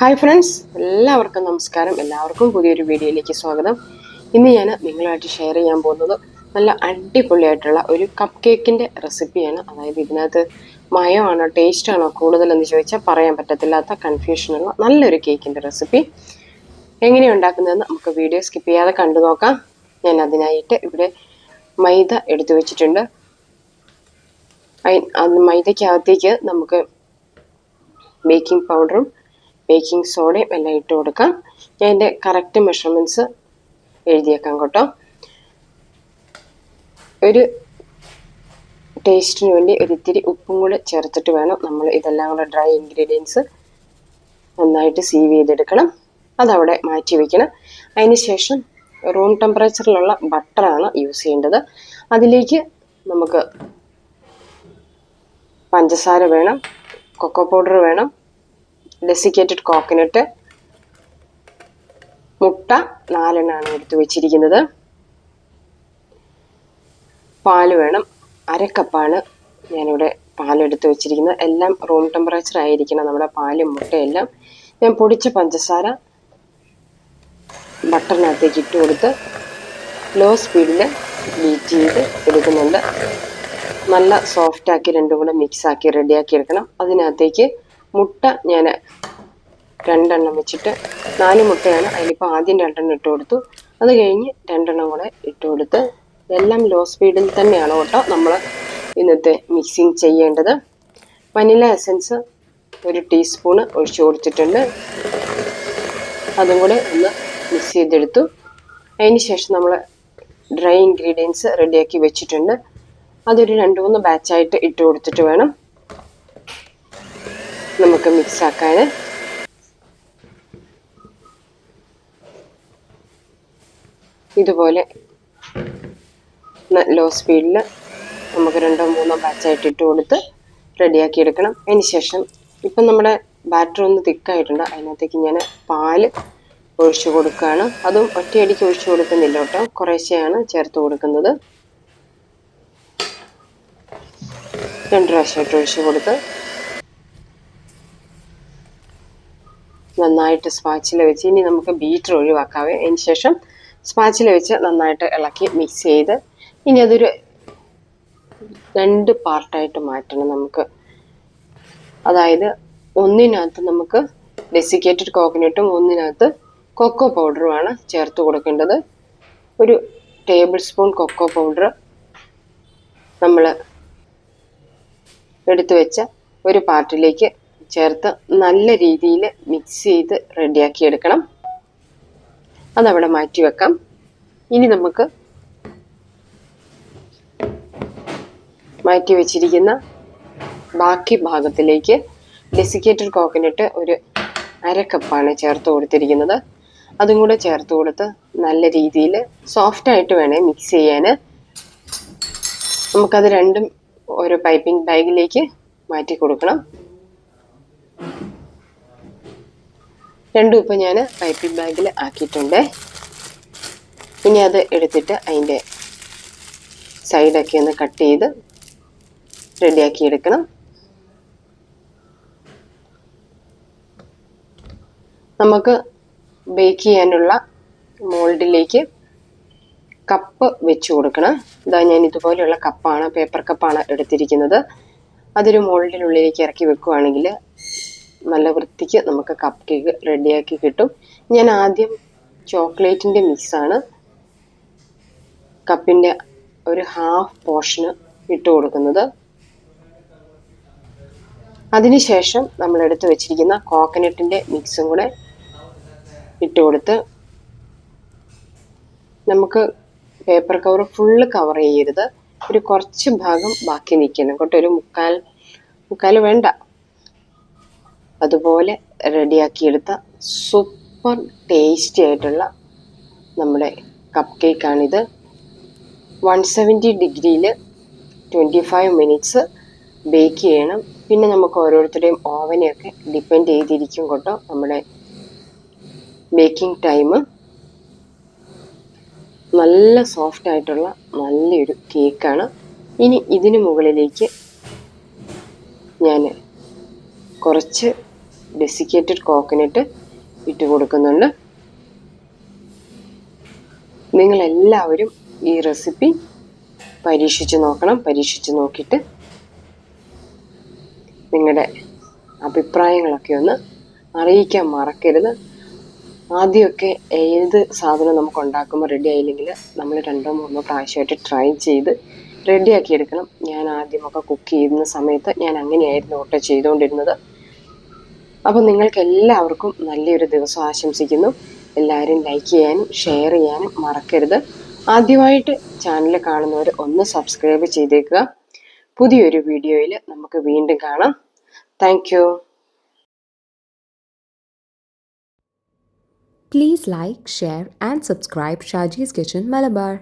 Hi friends എല്ലാവർക്കും നമസ്കാരം. എല്ലാവർക്കും പുതിയൊരു വീഡിയോയിലേക്ക് സ്വാഗതം. ഇന്ന് ഞാൻ നിങ്ങളായിട്ട് ഷെയർ ചെയ്യാൻ പോകുന്നത് നല്ല അടിപൊളിയായിട്ടുള്ള ഒരു കപ്പ് കേക്കിന്റെ റെസിപ്പിയാണ് അതായത് ഇതിനകത്ത് മയമാണോ ടേസ്റ്റാണോ കൂടുതലെന്ന് ചോദിച്ചാൽ പറയാൻ പറ്റത്തില്ലാത്ത കൺഫ്യൂഷനുള്ള നല്ലൊരു കേക്കിന്റെ റെസിപ്പി എങ്ങനെയാണ് ഉണ്ടാക്കുന്നതെന്ന് നമുക്ക് വീഡിയോ സ്കിപ്പ് ചെയ്യാതെ കണ്ടു നോക്കാം. ഞാൻ അതിനായിട്ട് ഇവിടെ മൈദ എടുത്തു വെച്ചിട്ടുണ്ട്. മൈദയ്ക്കകത്തേക്ക് നമുക്ക് ബേക്കിംഗ് പൗഡറും ബേക്കിംഗ് സോഡയും എല്ലാം ഇട്ട് കൊടുക്കാം. ഞാൻ എന്റെ കറക്റ്റ് മെഷർമെന്റ്സ് എഴുതിയേക്കാം കേട്ടോ. ഒരു ടേസ്റ്റിന് വേണ്ടി ഒരു ഇത്തിരി ഉപ്പും കൂടെ ചേർത്തിട്ട് വേണം നമ്മൾ ഇതെല്ലാം കൂടെ ഡ്രൈ ഇൻഗ്രീഡിയൻസ് നന്നായിട്ട് സീവ് ചെയ്തെടുക്കണം. അതവിടെ മാറ്റി വയ്ക്കണം അതിന് ശേഷം റൂം ടെമ്പറേച്ചറിലുള്ള ബട്ടറാണ് യൂസ് ചെയ്യേണ്ടത്. അതിലേക്ക് നമുക്ക് പഞ്ചസാര വേണം കൊക്കോ പൗഡർ വേണം ഡെസിക്കേറ്റഡ് കോക്കനട്ട് മുട്ട നാലെണ്ണമാണ് എടുത്തു വെച്ചിരിക്കുന്നത്. പാൽ വേണം. അരക്കപ്പാണ് ഞാനിവിടെ പാലെടുത്ത് വെച്ചിരിക്കുന്നത്. എല്ലാം റൂം ടെമ്പറേച്ചർ ആയിരിക്കണം നമ്മുടെ പാലും മുട്ടയെല്ലാം. ഞാൻ പൊടിച്ച പഞ്ചസാര ബട്ടറിനകത്തേക്ക് ഇട്ട് കൊടുത്ത് ലോ സ്പീഡിൽ ബീറ്റ് ചെയ്ത് എടുക്കുന്നുണ്ട്. നല്ല സോഫ്റ്റാക്കി രണ്ടും കൂടെ മിക്സാക്കി റെഡിയാക്കി എടുക്കണം. അതിനകത്തേക്ക് മുട്ട ഞാൻ രണ്ടെണ്ണം വെച്ചിട്ട് നാല് മുട്ടയാണ് അതിലിപ്പോൾ ആദ്യം രണ്ടെണ്ണം ഇട്ട് കൊടുത്തു. അത് കഴിഞ്ഞ് രണ്ടെണ്ണം കൂടെ ഇട്ട് കൊടുത്ത് എല്ലാം ലോ സ്പീഡിൽ തന്നെയാണ് കേട്ടോ നമ്മൾ ഇന്നത്തെ മിക്സിങ് ചെയ്യേണ്ടത്. വനില എസൻസ് ഒരു ടീസ്പൂണ് ഒഴിച്ചു കൊടുത്തിട്ടുണ്ട്. അതും കൂടെ ഒന്ന് മിക്സ് ചെയ്തെടുത്തു. അതിന് ശേഷം നമ്മൾ ഡ്രൈ ഇൻഗ്രീഡിയൻസ് റെഡിയാക്കി വെച്ചിട്ടുണ്ട്. അതൊരു രണ്ട് മൂന്ന് ബാച്ചായിട്ട് ഇട്ട് കൊടുത്തിട്ട് വേണം നമുക്ക് മിക്സ് ആക്കാൻ ഇതുപോലെ ലോ സ്പീഡിൽ നമുക്ക് രണ്ടോ മൂന്നോ ബാച്ചായിട്ട് ഇട്ട് കൊടുത്ത് റെഡിയാക്കി എടുക്കണം. അതിന് ശേഷം ഇപ്പം നമ്മുടെ ബാറ്റർ ഒന്ന് തിക്കായിട്ടുണ്ട് അതിനകത്തേക്ക് ഞാൻ പാൽ ഒഴിച്ചു കൊടുക്കുകയാണ്. അതും ഒറ്റയടിക്ക് ഒഴിച്ചു കൊടുക്കുന്നില്ല കേട്ടോ. കുറേശ്ശെയാണ് ചേർത്ത് കൊടുക്കുന്നത്. രണ്ട് പ്രാവശ്യമായിട്ട് ഒഴിച്ചു കൊടുത്ത് നന്നായിട്ട് സ്പാച്ചിൽ വെച്ച് ഇനി നമുക്ക് ബീറ്റർ ഒഴിവാക്കാവേ. അതിന് ശേഷം സ്പാച്ചിൽ വെച്ച് നന്നായിട്ട് ഇളക്കി മിക്സ് ചെയ്ത് ഇനി അതൊരു രണ്ട് പാർട്ടായിട്ട് മാറ്റണം നമുക്ക്. അതായത് ഒന്നിനകത്ത് നമുക്ക് ഡെസിക്കേറ്റഡ് കോക്കനട്ടും ഒന്നിനകത്ത് കൊക്കോ പൗഡറുമാണ് ചേർത്ത് കൊടുക്കേണ്ടത്. ഒരു ടേബിൾ സ്പൂൺ കൊക്കോ പൗഡർ നമ്മൾ എടുത്തു വെച്ച ഒരു പാർട്ടിലേക്ക് ചേർത്ത് നല്ല രീതിയിൽ മിക്സ് ചെയ്ത് റെഡിയാക്കി എടുക്കണം. അതവിടെ മാറ്റി വെക്കാം. ഇനി നമുക്ക് മാറ്റി വെച്ചിരിക്കുന്ന ബാക്കി ഭാഗത്തിലേക്ക് ഡെസിക്കേറ്റഡ് കോക്കനട്ട് ഒരു അരക്കപ്പാണ് കപ്പാണ് ചേർത്ത് കൊടുത്തിരിക്കുന്നത്. അതും കൂടെ ചേർത്ത് കൊടുത്ത് നല്ല രീതിയിൽ സോഫ്റ്റായിട്ട് വേണേ മിക്സ് ചെയ്യാൻ നമുക്കത് രണ്ടും ഒരു പൈപ്പിംഗ് ബാഗിലേക്ക് മാറ്റി കൊടുക്കണം. രണ്ടും ഇപ്പം ഞാൻ പൈപ്പിംഗ് ബാഗിൽ ആക്കിയിട്ടുണ്ട്. ഇനി അത് എടുത്തിട്ട് അതിന്റെ സൈഡൊക്കെ ഒന്ന് കട്ട് ചെയ്ത് റെഡിയാക്കി എടുക്കണം. നമുക്ക് ബേക്ക് ചെയ്യാനുള്ള മോൾഡിലേക്ക് കപ്പ് വെച്ച് കൊടുക്കണം. ഇതാ ഞാൻ ഇതുപോലെയുള്ള കപ്പാണ് പേപ്പർ കപ്പാണ് എടുത്തിരിക്കുന്നത്. അതൊരു മോൾഡിനുള്ളിലേക്ക് ഇറക്കി വെക്കുവാണെങ്കിൽ നല്ല വൃത്തിക്ക് നമുക്ക് കപ്പ് കേക്ക് റെഡിയാക്കി കിട്ടും. ഞാൻ ആദ്യം ചോക്ലേറ്റിന്റെ മിക്സാണ് കപ്പിന്റെ ഒരു ഹാഫ് പോർഷന് ഇട്ട് കൊടുക്കുന്നത്. അതിനുശേഷം നമ്മൾ എടുത്തു വെച്ചിരിക്കുന്ന കോക്കനട്ടിന്റെ മിക്സും കൂടെ ഇട്ട് കൊടുത്ത് നമുക്ക് പേപ്പർ കവർ ഫുള്ള് കവർ ചെയ്യരുത്. ഒരു കുറച്ച് ഭാഗം ബാക്കി നിൽക്കണം. കേട്ടോ ഒരു മുക്കാൽ മുക്കാൽ വേണ്ട. അതുപോലെ റെഡിയാക്കിയെടുത്ത സൂപ്പർ ടേസ്റ്റി ആയിട്ടുള്ള നമ്മുടെ കപ്പ് കേക്കാണിത് വൺ സെവന്റി ഡിഗ്രിയിൽ ട്വന്റി ഫൈവ് മിനിറ്റ്സ് ബേക്ക് ചെയ്യണം. പിന്നെ നമുക്ക് ഓരോരുത്തരുടെയും ഓവനെയൊക്കെ ഡിപ്പെൻഡ് ചെയ്തിരിക്കും കേട്ടോ നമ്മുടെ ബേക്കിംഗ് ടൈം നല്ല സോഫ്റ്റ് ആയിട്ടുള്ള നല്ലൊരു കേക്കാണ് ഇനി ഇതിന് മുകളിലേക്ക് ഞാൻ കുറച്ച് ഡെസിക്കേറ്റഡ് കോക്കനട്ട് ഇട്ട് കൊടുക്കുന്നുണ്ട്. നിങ്ങളെല്ലാവരും ഈ റെസിപ്പി പരീക്ഷിച്ച് നോക്കണം. പരീക്ഷിച്ച് നോക്കിയിട്ട് നിങ്ങളുടെ അഭിപ്രായങ്ങളൊക്കെ ഒന്ന് അറിയിക്കാൻ മറക്കരുത്. ആദ്യമൊക്കെ ഏത് സാധനം നമുക്ക് ഉണ്ടാക്കുമ്പോൾ റെഡി ആയില്ലെങ്കിൽ നമ്മൾ രണ്ടോ മൂന്നോ പ്രാവശ്യമായിട്ട് ട്രൈ ചെയ്ത് റെഡിയാക്കി എടുക്കണം. ഞാൻ ആദ്യമൊക്കെ കുക്ക് ചെയ്യുന്ന സമയത്ത് ഞാൻ അങ്ങനെയായിരുന്നു കേട്ടോ ചെയ്തുകൊണ്ടിരുന്നത്. അപ്പോൾ നിങ്ങൾക്ക് എല്ലാവർക്കും നല്ലൊരു ദിവസം ആശംസിക്കുന്നു. എല്ലാവരും ലൈക്ക് ചെയ്യാനും ഷെയർ ചെയ്യാനും മറക്കരുത്. ആദ്യമായിട്ട് ചാനൽ കാണുന്നവർ ഒന്ന് സബ്സ്ക്രൈബ് ചെയ്തേക്കുക. പുതിയൊരു വീഡിയോയിൽ നമുക്ക് വീണ്ടും കാണാം. Thank you Please like, share, and subscribe Shaji's Kitchen Malabar.